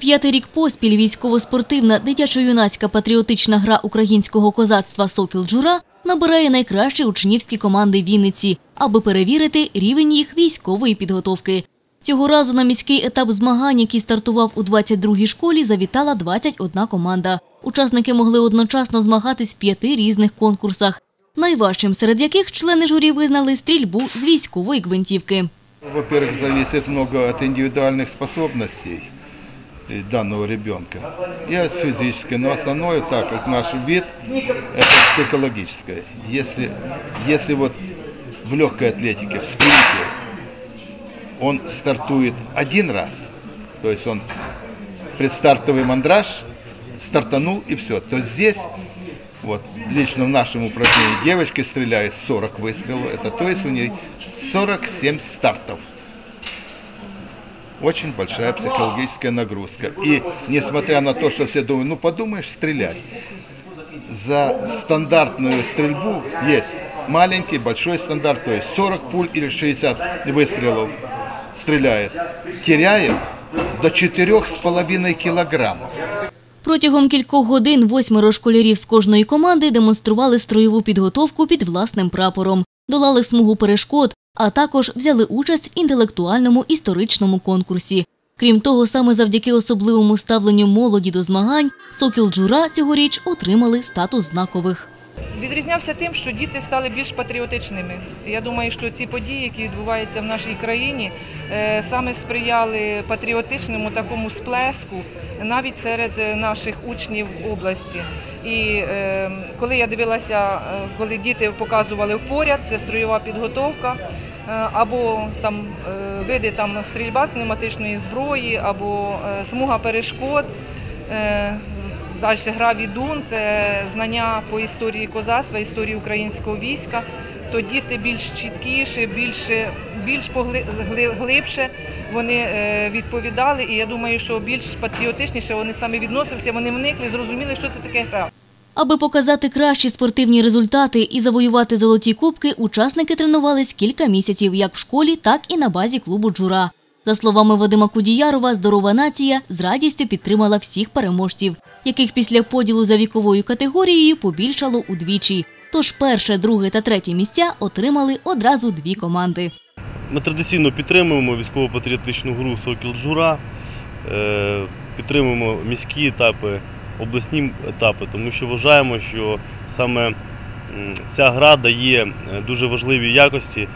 п'ятий рік поспіль військово-спортивна дитячо-юнацька патріотична гра українського козацтва «Сокіл Джура» набирає найкращі учнівські команди Вінниці, аби перевірити рівень їх військової підготовки. Цього разу на міський етап змагань, який стартував у 22-й школі, завітала 21 команда. Учасники могли одночасно змагатись в п'яти різних конкурсах, найважчим серед яких члени журі визнали стрільбу з військової гвинтівки. Во-первых, зависит много от индивидуальных способностей э, Данного ребенка и от физической. Но основное, так как наш вид, это психологическое. Если, если вот в легкой атлетике, в спринте, он стартует один раз, то есть он предстартовый мандраж, стартанул и все, то здесь вот, лично в нашем упражнении девочки стреляют 40 выстрелов, это то есть у нее 47 стартов. Очень большая психологическая нагрузка. И несмотря на то, что все думают, ну подумаешь, стрелять, за стандартную стрельбу есть маленький, большой стандарт, то есть 40 пуль или 60 выстрелов стреляет. Теряют до 4,5 килограммов. Протягом кількох годин восьмеро школярів з кожної команди демонстрували строєву підготовку під власним прапором, долали смугу перешкод, а також взяли участь в інтелектуальному історичному конкурсі. Крім того, саме завдяки особливому ставленню молоді до змагань «Сокіл Джура» цьогоріч отримали статус знакових. Відрізнявся тим, що діти стали більш патріотичними. Я думаю, що ці події, які відбуваються в нашій країні, е, саме сприяли патріотичному такому сплеску навіть серед е, наших учнів області. І е, коли я дивилася, коли діти показували впоряд, це строєва підготовка. Або там види там стрільба з пневматичної зброї, або смуга перешкод, Далі гра відун, це знання по історії козацтва, історії українського війська. То діти більш чіткіше, більше, більш глибше вони е, відповідали. І я думаю, що більш патріотичніше вони саме відносилися, вони вникли, зрозуміли, що це таке гра. Аби показати кращі спортивні результати і завоювати золоті кубки, учасники тренувались кілька місяців як в школі, так і на базі клубу «Джура». За словами Вадима Кудіярова, здорова нація з радістю підтримала всіх переможців, яких після поділу за віковою категорією побільшало удвічі. Тож перше, друге та третє місця отримали одразу дві команди. Ми традиційно підтримуємо військово-патріотичну гру Сокіл Джура, е, підтримуємо міські етапи, обласні етапи, тому що вважаємо, що саме ця гра дає е, дуже важливі якості